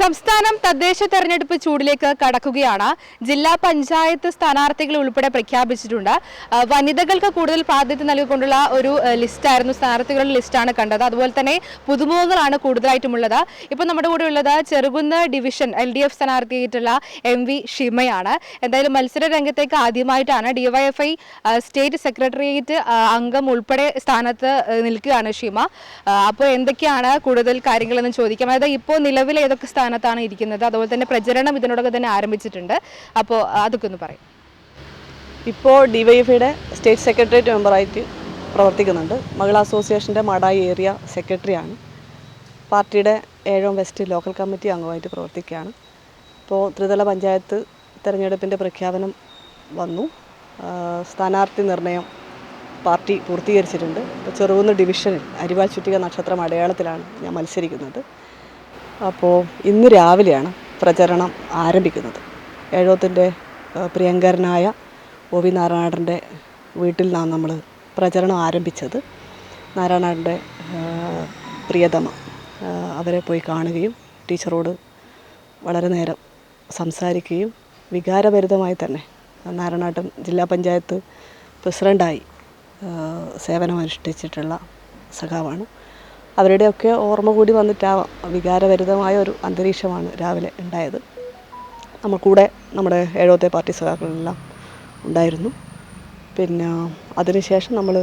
സംസ്ഥാനം തദ്ദേശ തെരഞ്ഞെടുപ്പ് ചൂടിലേക്ക് കടക്കുകയാണ്. ജില്ലാ പഞ്ചായത്ത് സ്ഥാനാർത്ഥികൾ ഉൾപ്പെടെ പ്രഖ്യാപിച്ചിട്ടുണ്ട്. വനിതകൾക്ക് കൂടുതൽ പ്രാതിനിധ്യം നൽകിക്കൊണ്ടുള്ള ഒരു ലിസ്റ്റായിരുന്നു സ്ഥാനാർത്ഥികളുടെ ലിസ്റ്റാണ് കണ്ടത്. അതുപോലെ തന്നെ പുതുമുഖങ്ങളാണ് കൂടുതലായിട്ടുമുള്ളത് ഇപ്പോൾ നമ്മുടെ കൂടെ ഉള്ളത് Cherukunnu division L D F സ്ഥാനാർത്ഥിയായിട്ടുള്ള M V ഷിമയാണ് എന്തായാലും മത്സര രംഗത്തേക്ക് ആദ്യമായിട്ടാണ് ഡിവൈഎഫ്ഐ സ്റ്റേറ്റ് സെക്രട്ടേറിയറ്റ് അംഗം ഉൾപ്പെടെ സ്ഥാനത്ത് നിൽക്കുകയാണ് ഷിമ അപ്പോൾ എന്തൊക്കെയാണ് കൂടുതൽ കാര്യങ്ങളെന്ന് ചോദിക്കാം. അതായത് ഇപ്പോൾ നിലവിൽ ഏതൊക്കെ സ്ഥാനത്താണ് ഇരിക്കുന്നത്. അതുപോലെ തന്നെ പ്രചരണം ഇതിനോടൊക്കെ തന്നെ ആരംഭിച്ചിട്ടുണ്ട്. അപ്പോൾ അതൊക്കെ ഒന്ന് പറയും. ഇപ്പോൾ ഡിവൈഎഫ്ഐയുടെ സ്റ്റേറ്റ് സെക്രട്ടേറിയറ്റ് മെമ്പറായിട്ട് പ്രവർത്തിക്കുന്നുണ്ട്. മഹിളാ അസോസിയേഷന്റെ മടായി ഏരിയ സെക്രട്ടറിയാണ്. പാർട്ടിയുടെ ഏഴോം വെസ്റ്റ് ലോക്കൽ കമ്മിറ്റി അംഗമായിട്ട് പ്രവർത്തിക്കുകയാണ്. ഇപ്പോൾ ത്രിതല പഞ്ചായത്ത് തെരഞ്ഞെടുപ്പിന്റെ പ്രഖ്യാപനം വന്നു. സ്ഥാനാർത്ഥി നിർണയം പാർട്ടി പൂർത്തീകരിച്ചിട്ടുണ്ട്. ഇപ്പോൾ ചെറുകുന്ന് ഡിവിഷനിൽ അരിവാൾ ചുറ്റിക നക്ഷത്രം അടയാളത്തിലാണ് ഞാൻ മത്സരിക്കുന്നത്. അപ്പോൾ ഇന്ന് രാവിലെയാണ് പ്രചരണം ആരംഭിക്കുന്നത്. ഏഴോത്തിന്റെ പ്രിയങ്കരനായ ഒ വി നാരായണന്റെ വീട്ടിൽ നിന്നാണ് നമ്മൾ പ്രചരണം ആരംഭിച്ചത്. നാരായണന്റെ പ്രിയതമ അവരെ പോയി കാണുകയും ടീച്ചറോട് വളരെ നേരം സംസാരിക്കുകയും വികാരഭരിതമായി തന്നെ നാരായണാട്ടൻ ജില്ലാ പഞ്ചായത്ത് പ്രസിഡന്റായി സേവനമനുഷ്ഠിച്ചിട്ടുള്ള സഖാവാണ്. അവരുടെയൊക്കെ ഓർമ്മ കൂടി വന്നിട്ടാവാം വികാരഭരിതമായ ഒരു അന്തരീക്ഷമാണ് രാവിലെ ഉണ്ടായത്. നമ്മൾ കൂടെ നമ്മുടെ ഏഴോത്തെ പാർട്ടി സഖാക്കളെല്ലാം ഉണ്ടായിരുന്നു. പിന്നെ അതിനുശേഷം നമ്മൾ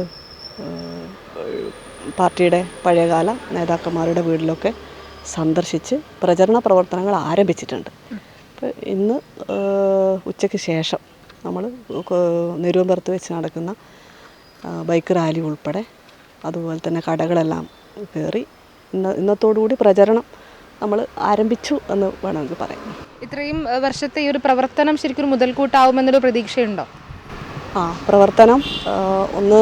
പാർട്ടിയുടെ പഴയകാല നേതാക്കന്മാരുടെ വീട്ടിലൊക്കെ സന്ദർശിച്ച് പ്രചരണ പ്രവർത്തനങ്ങൾ ആരംഭിച്ചിട്ടുണ്ട്. അപ്പോൾ ഇന്ന് ഉച്ചയ്ക്ക് ശേഷം നമ്മൾ നെരുവമ്പുറത്ത് വെച്ച് നടക്കുന്ന ബൈക്ക് റാലി ഉൾപ്പെടെ അതുപോലെ തന്നെ കടകളെല്ലാം കയറി ഇന്ന ഇന്നത്തോടുകൂടി പ്രചരണം നമ്മൾ ആരംഭിച്ചു എന്ന് വേണമെങ്കിൽ പറയാം ഇത്രയും വർഷത്തെ ഈ ഒരു പ്രവർത്തനം ശരിക്കും മുതൽക്കൂട്ടാവുമെന്നൊരു പ്രതീക്ഷയുണ്ടോ? ആ പ്രവർത്തനം ഒന്ന്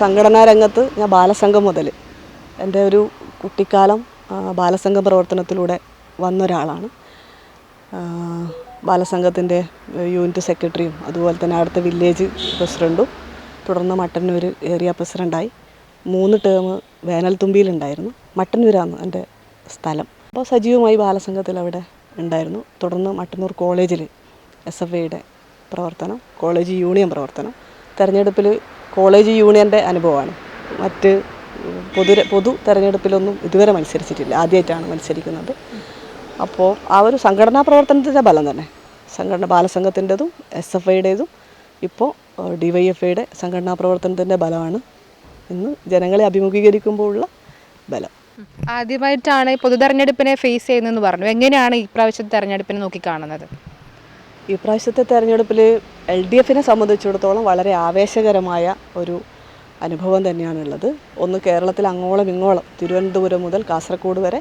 സംഘടനാ രംഗത്ത് ഞാൻ ബാലസംഘം മുതൽ എന്റെ ഒരു കുട്ടിക്കാലം ബാലസംഘ പ്രവർത്തനത്തിലൂടെ വന്നൊരാളാണ്. ഒരാളാണ് ബാലസംഘത്തിന്റെ യൂണിറ്റ് സെക്രട്ടറിയും അതുപോലെ തന്നെ അടുത്ത വില്ലേജ് പ്രസിഡന്റും തുടർന്ന് മട്ടന്നൂർ ഏരിയ പ്രസിഡന്റായി മൂന്ന് ടേം വേനൽത്തുമ്പിയിലുണ്ടായിരുന്നു. മട്ടന്നൂരാണ് എന്റെ സ്ഥലം. അപ്പോൾ സജീവമായി ബാലസംഘത്തിൽ അവിടെ ഉണ്ടായിരുന്നു. തുടർന്ന് മട്ടന്നൂർ കോളേജിൽ എസ് എഫ് ഐയുടെ പ്രവർത്തനം കോളേജ് യൂണിയൻ പ്രവർത്തനം തെരഞ്ഞെടുപ്പിൽ കോളേജ് യൂണിയന്റെ അനുഭവമാണ്. മറ്റ് പൊതു പൊതു തെരഞ്ഞെടുപ്പിലൊന്നും ഇതുവരെ മത്സരിച്ചിട്ടില്ല. ആദ്യമായിട്ടാണ് മത്സരിക്കുന്നത്. അപ്പോൾ ആ ഒരു സംഘടനാ പ്രവർത്തനത്തിന്റെ ബലം തന്നെ. സംഘടന ബാലസംഘത്തിന്റെതും എസ് എഫ് ഐയുടേതും ഇപ്പോൾ ഡി വൈ എഫ് ഐയുടെ സംഘടനാ പ്രവർത്തനത്തിന്റെ ബലമാണ് ഇന്ന് ജനങ്ങളെ അഭിമുഖീകരിക്കുമ്പോഴുള്ള ബലം. ആദ്യമായിട്ടാണ് പൊതു തെരഞ്ഞെടുപ്പിനെ ഫേസ് ചെയ്യുന്നതെന്ന് പറഞ്ഞു. എങ്ങനെയാണ് ഈ പ്രാവശ്യത്തെ തെരഞ്ഞെടുപ്പിനെ നോക്കി കാണുന്നത്? ഈ പ്രാവശ്യത്തെ തെരഞ്ഞെടുപ്പിൽ എൽ ഡി എഫിനെ സംബന്ധിച്ചിടത്തോളം വളരെ ആവേശകരമായ ഒരു അനുഭവം തന്നെയാണുള്ളത്. ഒന്ന് കേരളത്തിൽ അങ്ങോളം ഇങ്ങോളം തിരുവനന്തപുരം മുതൽ കാസർഗോഡ് വരെ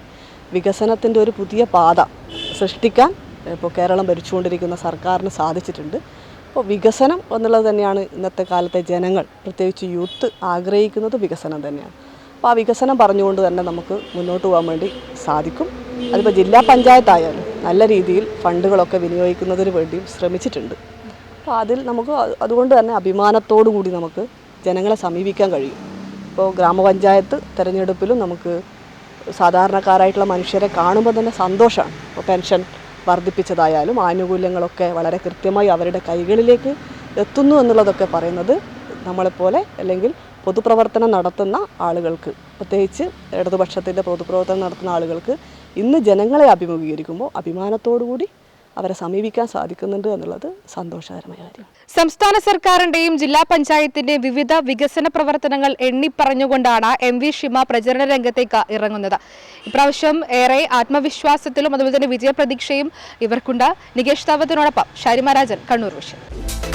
വികസനത്തിന്റെ ഒരു പുതിയ പാത സൃഷ്ടിക്കാൻ ഇപ്പോൾ കേരളം ഭരിച്ചുകൊണ്ടിരിക്കുന്ന സർക്കാരിന് സാധിച്ചിട്ടുണ്ട്. അപ്പോൾ വികസനം എന്നുള്ളത് തന്നെയാണ് ഇന്നത്തെ കാലത്തെ ജനങ്ങൾ പ്രത്യേകിച്ച് യൂത്ത് ആഗ്രഹിക്കുന്നത് വികസനം തന്നെയാണ്. അപ്പോൾ ആ വികസനം പറഞ്ഞുകൊണ്ട് തന്നെ നമുക്ക് മുന്നോട്ട് പോകാൻ വേണ്ടി സാധിക്കും. അതിപ്പോൾ ജില്ലാ പഞ്ചായത്തായാലും നല്ല രീതിയിൽ ഫണ്ടുകളൊക്കെ വിനിയോഗിക്കുന്നതിന് വേണ്ടിയും ശ്രമിച്ചിട്ടുണ്ട്. അപ്പോൾ അതിൽ നമുക്ക് അതുകൊണ്ട് തന്നെ അഭിമാനത്തോടു കൂടി നമുക്ക് ജനങ്ങളെ സമീപിക്കാൻ കഴിയും. ഇപ്പോൾ ഗ്രാമപഞ്ചായത്ത് തിരഞ്ഞെടുപ്പിലും നമുക്ക് സാധാരണക്കാരായിട്ടുള്ള മനുഷ്യരെ കാണുമ്പോൾ തന്നെ സന്തോഷമാണ്. ഇപ്പോൾ പെൻഷൻ വർദ്ധിപ്പിച്ചതായാലും ആനുകൂല്യങ്ങളൊക്കെ വളരെ കൃത്യമായി അവരുടെ കൈകളിലേക്ക് എത്തുന്നു എന്നുള്ളതൊക്കെ പറയുന്നത് നമ്മളെപ്പോലെ അല്ലെങ്കിൽ പൊതുപ്രവർത്തനം നടത്തുന്ന ആളുകൾക്ക് പ്രത്യേകിച്ച് ഇടതുപക്ഷത്തിന്റെ പൊതുപ്രവർത്തനം നടത്തുന്ന ആളുകൾക്ക് ഇന്ന് ജനങ്ങളെ അഭിമുഖീകരിക്കുമ്പോൾ അഭിമാനത്തോടു കൂടി അവരെ സമീപിക്കാൻ സാധിക്കുന്നുണ്ട് എന്നുള്ളത് സന്തോഷകരമായ കാര്യം. സംസ്ഥാന സർക്കാരിന്റെയും ജില്ലാ പഞ്ചായത്തിന്റെയും വിവിധ വികസന പ്രവർത്തനങ്ങൾ എണ്ണിപ്പറഞ്ഞുകൊണ്ടാണ് എം വി ഷിമ പ്രചരണ രംഗത്തേക്ക് ഇറങ്ങുന്നത്. ഇപ്രാവശ്യം ഏറെ ആത്മവിശ്വാസത്തിലും അതുപോലെ തന്നെ വിജയപ്രതീക്ഷയും ഇവർക്കുണ്ട്. നികേഷ് താവത്തിനോടൊപ്പം ഷാരിമഹാരാജൻ രാജൻ കണ്ണൂർ വിഷയം.